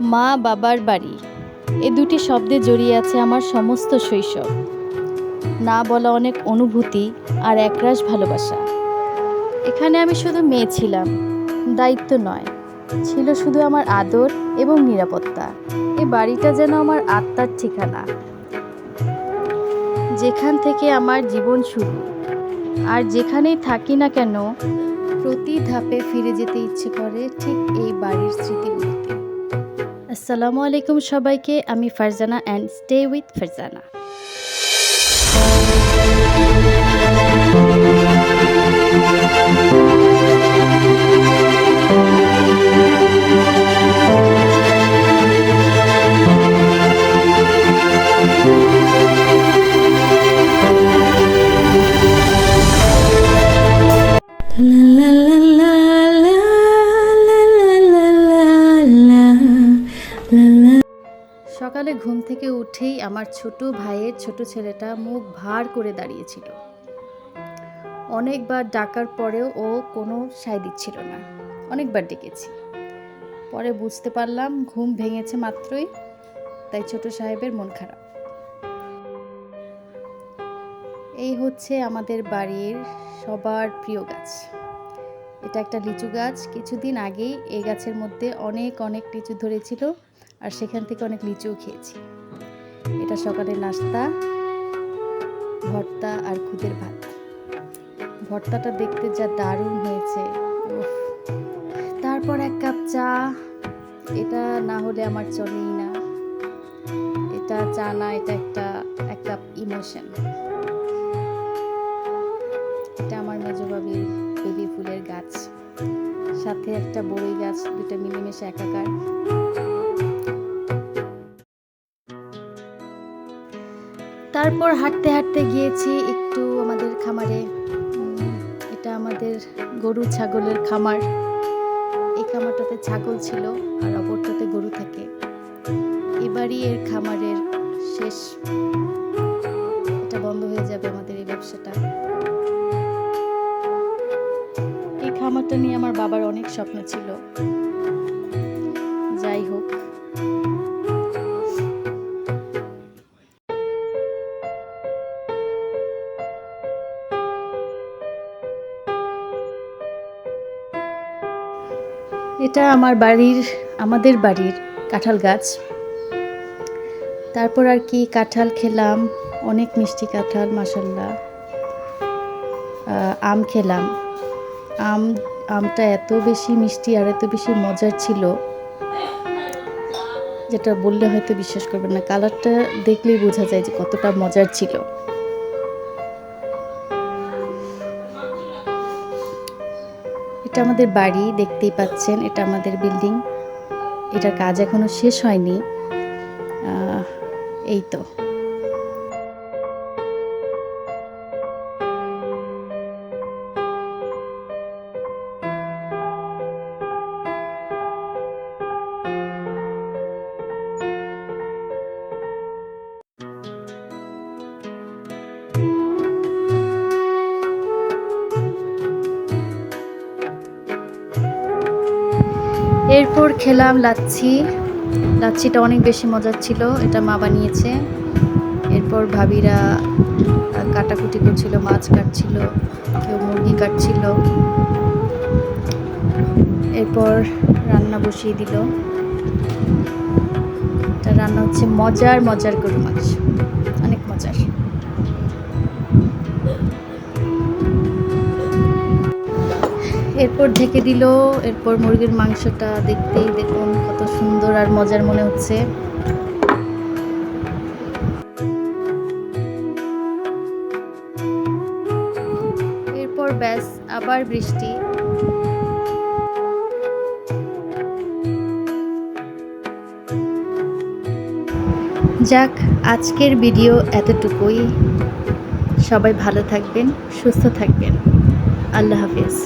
মা বাবার বাড়ি। এ দুটি শব্দে জড়িয়ে আছে আমার সমস্ত শৈশব। না বলা অনেক অনুভূতি আর একরাশ ভালোবাসা। এখানে আমি শুধু মেয়ে ছিলাম, দায়িত্ব নয়। ছিল শুধু আমার আদর এবং নিরাপত্তা। এ বাড়িটা যেন আমার আত্মার ঠিকানা। যেখান থেকে আমার জীবন শুরু। আর যেখানেই থাকি না কেন, প্রতি ধাপে ফিরে যেতে ইচ্ছে করে ঠিক এই বাড়ির স্মৃতিগুলোতে আসসালামু আলাইকুম সবাইকে আমি Farzana and stay with Farzana. সকালে ঘুম থেকে উঠেই আমার ছোট ভাইয়ের ছোট ছেলেটা মুখ ভার করে দাঁড়িয়েছিল। অনেকবার ডাকার পরেও ও কোনো সায় দিচ্ছিল না। অনেকবার ডেকেছি। পরে বুঝতে পারলাম ঘুম ভেঙেছে মাত্রই, তাই ছোট সাহেবের মন খারাপ। এই হচ্ছে আমাদের বাড়ির সবার প্রিয় গাছ। এটা একটা লিচু গাছ। কিছুদিন আগেই এই গাছের মধ্যে অনেক অনেক লিচু ধরেছিল। আর সেখান থেকে অনেক লিচুও খেয়েছি। এটা সকালের নাস্তা, ভর্তা আর খুদের ভাত। ভর্তাটা দেখতে যা দারুণ হয়েছে তারপর এক কাপ চা, এটা না হলে আমার চলেই না। এটা চা না, এটা একটা, এক কাপ ইমোশন। এটা আমার মেজবাবির বেবি ফুলের গাছ। সাথে একটা বড়ই গাছ দুটা মিলেমিশে একাকার। তারপর হাঁটতে হাঁটতে গিয়েছি একটু আমাদের খামারে। এটা আমাদের গরু ছাগলের খামার। এই খামারটাতে ছাগল ছিল আর অপরটাতে গরু থাকে। এবারই এর খামারের শেষ, এটা বন্ধ হয়ে যাবে আমাদের এই ব্যবসাটা। এই খামারটা নিয়ে আমার বাবার অনেক স্বপ্ন ছিল। এটা আমার বাড়ির, আমাদের বাড়ির কাঁঠাল গাছ। তারপর আর কি কাঁঠাল খেলাম, অনেক মিষ্টি কাঁঠাল মাসাল্লাহ আম খেলাম। আম, আমটা এত বেশি মিষ্টি আর এত বেশি মজার ছিল, যেটা বললে হয়তো বিশ্বাস করবেন না। কালারটা দেখলেই বোঝা যায় যে কতটা মজার ছিল। এটা আমাদের বাড়ি, দেখতেই পাচ্ছেন, এটা আমাদের বিল্ডিং। এটার কাজ এখনও শেষ হয়নি। এই তো। এরপর খেলাম লাচ্ছি। লাচ্ছিটা অনেক বেশি মজার ছিল, এটা মা বানিয়েছে। এরপর ভাবিরা কাটাকুটি করছিল, মাছ কাটছিল, কেউ মুরগি কাটছিল। এরপর রান্না বসিয়ে দিল। এটা রান্না হচ্ছে মজার মজার গরু মাছ অনেক মজার। এরপর ঢেকে দিল, এরপর মুরগির মাংসটা দেখতেই দেখুন কত সুন্দর আর মজার মনে হচ্ছে। এরপর ব্যাস, আবার বৃষ্টি। যাক, আজকের ভিডিও এতটুকুই। সবাই ভালো থাকবেন, সুস্থ থাকবেন। আল্লাহ হাফিজ।